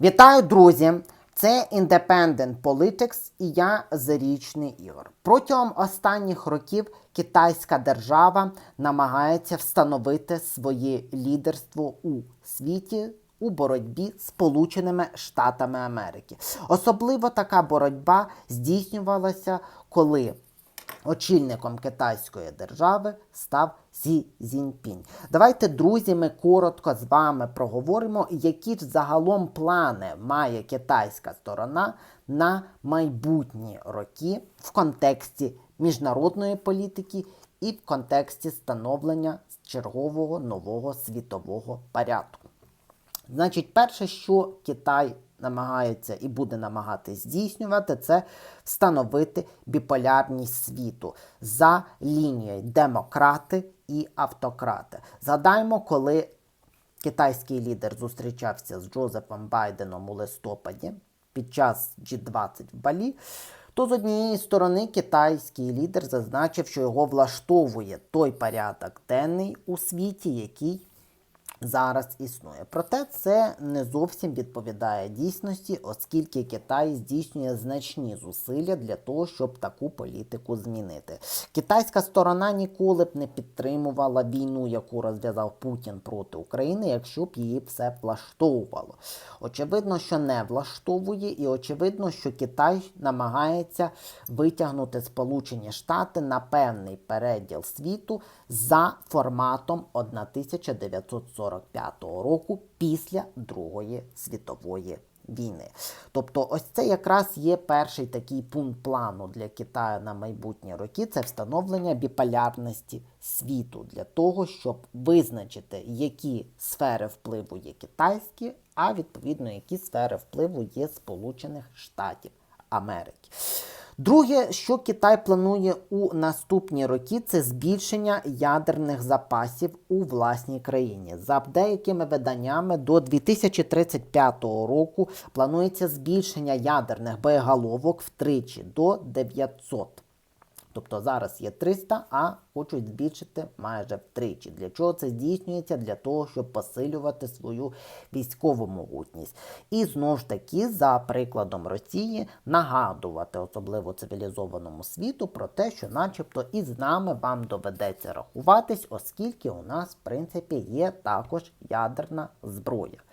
Вітаю, друзі! Це Independent Politics і я Зарічний Ігор. Протягом останніх років китайська держава намагається встановити своє лідерство у світі у боротьбі з Сполученими Штатами Америки. Особливо така боротьба здійснювалася, коли очільником китайської держави став Сі Цзіньпінь. Давайте, друзі, ми коротко з вами проговоримо, які ж загалом плани має китайська сторона на майбутні роки в контексті міжнародної політики і в контексті становлення чергового нового світового порядку. Значить, перше, що Китай намагається і буде намагатись здійснювати, це встановити біполярність світу за лінією демократи і автократи. Згадаємо, коли китайський лідер зустрічався з Джозефом Байденом у листопаді під час G20 в Балі. То з однієї сторони китайський лідер зазначив, що його влаштовує той порядок денний у світі, який зараз існує. Проте це не зовсім відповідає дійсності, оскільки Китай здійснює значні зусилля для того, щоб таку політику змінити. Китайська сторона ніколи б не підтримувала війну, яку розв'язав Путін проти України, якщо б її все влаштовувало. Очевидно, що не влаштовує, і очевидно, що Китай намагається витягнути Сполучені Штати на певний переділ світу за форматом 1945 року після Другої світової війни. Тобто, ось це якраз є перший такий пункт плану для Китаю на майбутні роки. Це встановлення біполярності світу для того, щоб визначити, які сфери впливу є китайські, а відповідно, які сфери впливу є Сполучених Штатів Америки. Друге, що Китай планує у наступні роки, це збільшення ядерних запасів у власній країні. За деякими виданнями до 2035 року планується збільшення ядерних боєголовок втричі до 900. Тобто зараз є 300, а хочуть збільшити майже втричі. Для чого це здійснюється? Для того, щоб посилювати свою військову могутність. І знову ж таки, за прикладом Росії, нагадувати, особливо цивілізованому світу, про те, що, начебто, і з нами вам доведеться рахуватись, оскільки у нас, в принципі, є також ядерна зброя.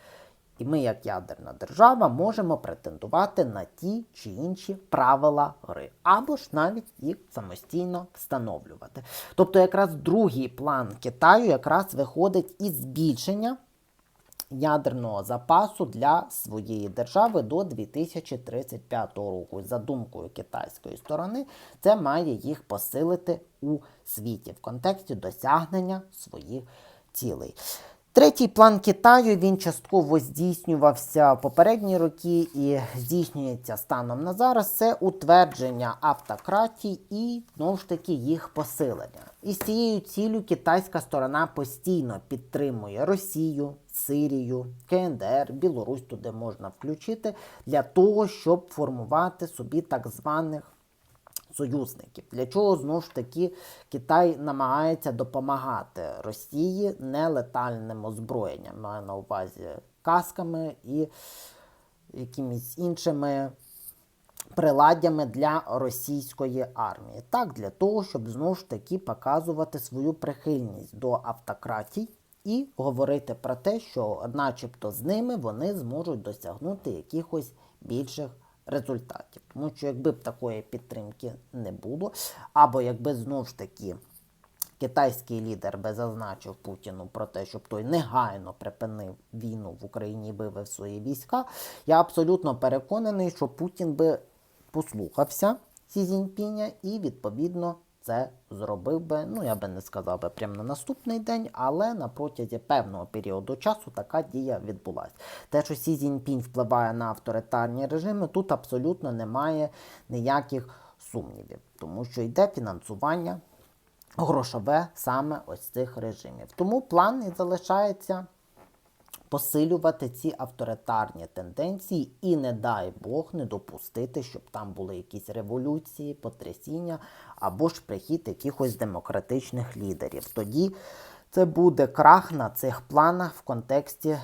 І ми, як ядерна держава, можемо претендувати на ті чи інші правила гри, або ж навіть їх самостійно встановлювати. Тобто, якраз другий план Китаю якраз виходить із збільшення ядерного запасу для своєї держави до 2035 року. За думкою китайської сторони, це має їх посилити у світі в контексті досягнення своїх цілей. Третій план Китаю він частково здійснювався попередні роки і здійснюється станом на зараз. Це утвердження автократій і знову ж таки їх посилення. І з цією ціллю китайська сторона постійно підтримує Росію, Сирію, КНДР, Білорусь туди можна включити для того, щоб формувати собі так званих союзників. Для чого знову ж таки Китай намагається допомагати Росії нелетальним озброєнням, маю на увазі касками і якимись іншими приладдями для російської армії. Так, для того, щоб знову ж таки показувати свою прихильність до автократій. І говорити про те, що, начебто, з ними вони зможуть досягнути якихось більших результатів. Тому що якби б такої підтримки не було, або якби знову ж таки китайський лідер би зазначив Путіну про те, щоб той негайно припинив війну в Україні і вивив свої війська, я абсолютно переконаний, що Путін би послухався Сі Цзіньпіня і відповідно. Це зробив би, ну я би не сказав би прямо на наступний день, але на протязі певного періоду часу така дія відбулася. Те, що Сі Цзіньпінь впливає на авторитарні режими, тут абсолютно немає ніяких сумнівів, тому що йде фінансування грошове саме ось цих режимів. Тому план і залишається посилювати ці авторитарні тенденції і, не дай Бог, не допустити, щоб там були якісь революції, потрясіння або ж прихід якихось демократичних лідерів. Тоді це буде крах на цих планах в контексті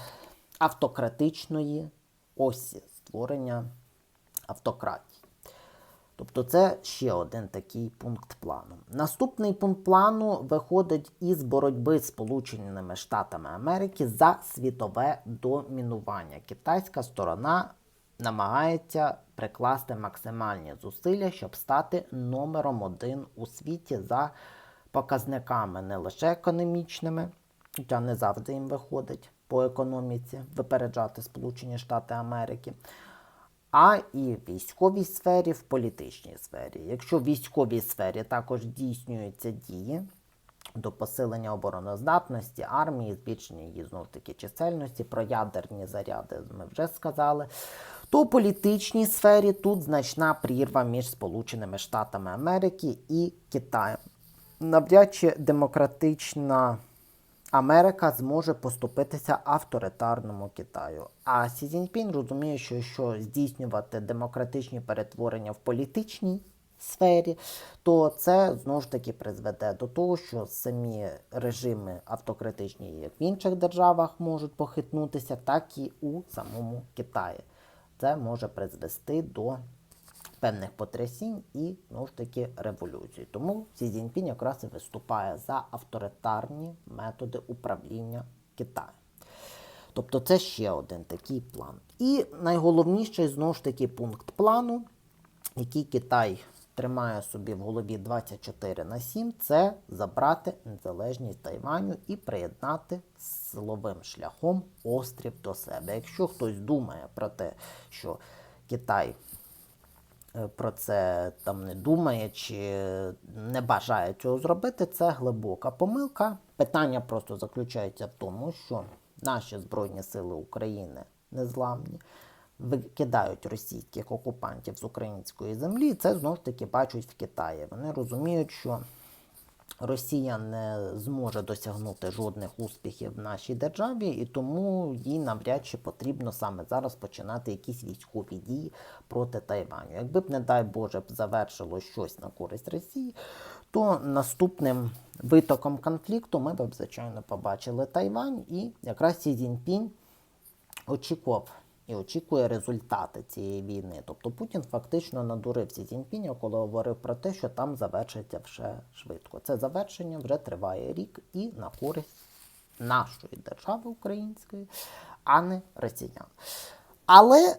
автократичної осі створення автократії. Тобто це ще один такий пункт плану. Наступний пункт плану виходить із боротьби з Сполученими Штатами Америки за світове домінування. Китайська сторона намагається прикласти максимальні зусилля, щоб стати номером один у світі за показниками не лише економічними, хоча не завжди їм виходить по економіці випереджати Сполучені Штати Америки а і в військовій сфері, в політичній сфері. Якщо в військовій сфері також здійснюються дії до посилення обороноздатності армії, збільшення її знов таки чисельності, про ядерні заряди ми вже сказали. То в політичній сфері тут значна прірва між Сполученими Штатами Америки і Китаєм. Навряд чи демократична Америка зможе поступитися авторитарному Китаю. А Сі Цзіньпін розуміє, що якщо здійснювати демократичні перетворення в політичній сфері, то це знову ж таки призведе до того, що самі режими автократичні, як в інших державах, можуть похитнутися, так і у самому Китаї. Це може призвести до певних потрясінь і знову ж таки революції. Тому Сі Цзіньпінь якраз і виступає за авторитарні методи управління Китаєм. Тобто це ще один такий план. І найголовніший знову ж таки пункт плану, який Китай тримає собі в голові 24 на 7, це забрати незалежність Тайваню і приєднати силовим шляхом острів до себе. Якщо хтось думає про те, що Китай про це там не думає чи не бажає цього зробити, це глибока помилка. Питання просто заключається в тому, що наші Збройні Сили України незламні, викидають російських окупантів з української землі, це знов таки бачать в Китаї. Вони розуміють, що Росія не зможе досягнути жодних успіхів в нашій державі, і тому їй навряд чи потрібно саме зараз починати якісь військові дії проти Тайваню. Якби б, не дай Боже, завершило щось на користь Росії, то наступним витоком конфлікту ми б, звичайно, побачили Тайвань, і якраз Сі Цзіньпінь очікував і очікує результати цієї війни. Тобто Путін фактично надурив Сі коли говорив про те, що там завершиться все швидко. Це завершення вже триває рік і на користь нашої держави української, а не росіян. Але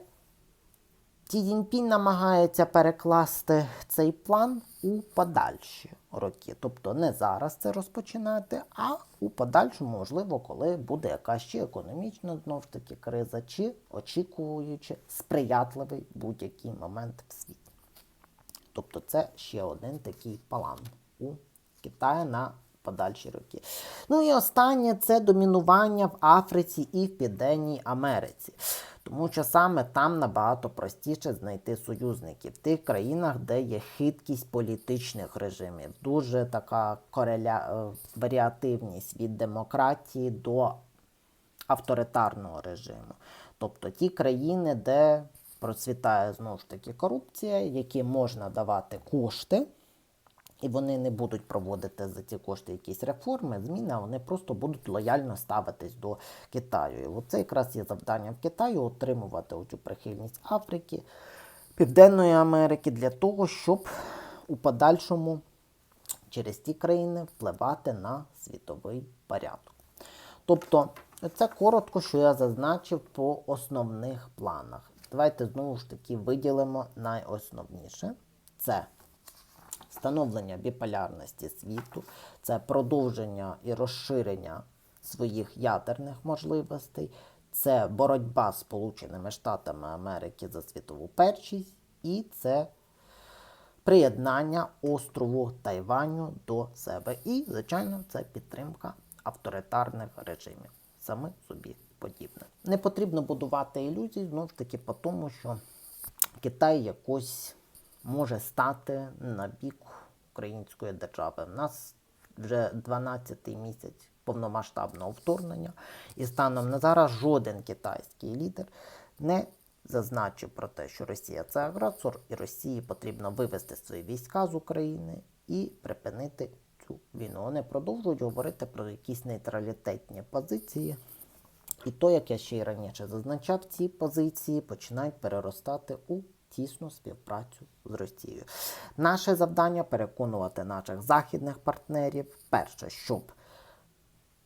Сі Цзіньпінь намагається перекласти цей план у подальші роки. Тобто не зараз це розпочинати, а у подальшому, можливо, коли буде якась ще економічна знову ж таки криза, чи очікуючи сприятливий будь-який момент в світі. Тобто це ще один такий план у Китаї на подальші роки. Ну і останнє це домінування в Африці і в Південній Америці. Тому що саме там набагато простіше знайти союзників в тих країнах, де є хиткість політичних режимів, дуже така кореля... е, варіативність від демократії до авторитарного режиму. Тобто ті країни, де процвітає знову ж таки корупція, які можна давати кошти. І вони не будуть проводити за ці кошти якісь реформи, зміни, а вони просто будуть лояльно ставитись до Китаю. І оце якраз є завдання в Китаю отримувати оцю прихильність Африки, Південної Америки для того, щоб у подальшому через ті країни впливати на світовий порядок. Тобто, це коротко, що я зазначив по основних планах. Давайте знову ж таки виділимо найосновніше. Це встановлення біполярності світу, це продовження і розширення своїх ядерних можливостей, це боротьба з Сполученими Штатами Америки за світову першість, і це приєднання острову Тайваню до себе. І, звичайно, це підтримка авторитарних режимів, саме собі подібне. Не потрібно будувати ілюзій, знову ж таки, по тому, що Китай якось може стати на бік української держави. У нас вже 12-й місяць повномасштабного вторгнення, і станом на зараз жоден китайський лідер не зазначив про те, що Росія це агресор, і Росії потрібно вивести свої війська з України і припинити цю війну. Вони продовжують говорити про якісь нейтралітетні позиції І то, як я ще й раніше зазначав, ці позиції починають переростати у тісну співпрацю з Росією. Наше завдання переконувати наших західних партнерів, перше, щоб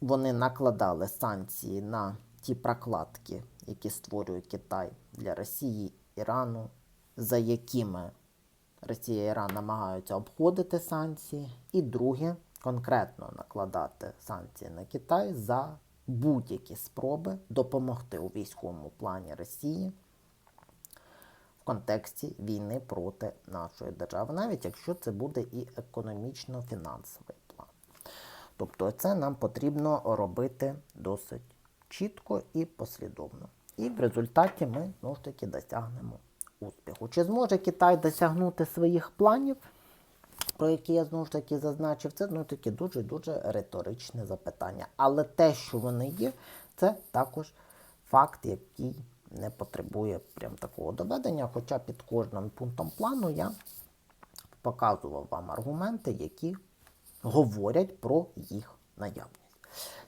вони накладали санкції на ті прокладки, які створює Китай для Росії, Ірану, за якими Росія і Іран намагаються обходити санкції. І друге, конкретно накладати санкції на Китай за будь-які спроби допомогти у військовому плані Росії контексті війни проти нашої держави, навіть якщо це буде і економічно-фінансовий план. Тобто це нам потрібно робити досить чітко і послідовно. І в результаті ми знову ж таки досягнемо успіху. Чи зможе Китай досягнути своїх планів, про які я знову ж таки зазначив, це знову таки дуже-дуже риторичне запитання. Але те, що вони є, це також факт, який не потребує прям такого доведення. Хоча під кожним пунктом плану я показував вам аргументи, які говорять про їх наявність.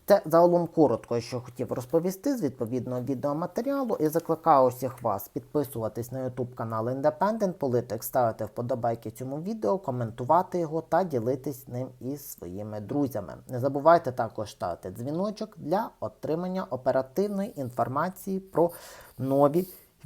Це загалом коротко, що хотів розповісти з відповідного відеоматеріалу. І закликаю усіх вас підписуватись на YouTube канал Independent Politics, ставити вподобайки цьому відео, коментувати його та ділитись ним із своїми друзями. Не забувайте також ставити дзвіночок для отримання оперативної інформації про нові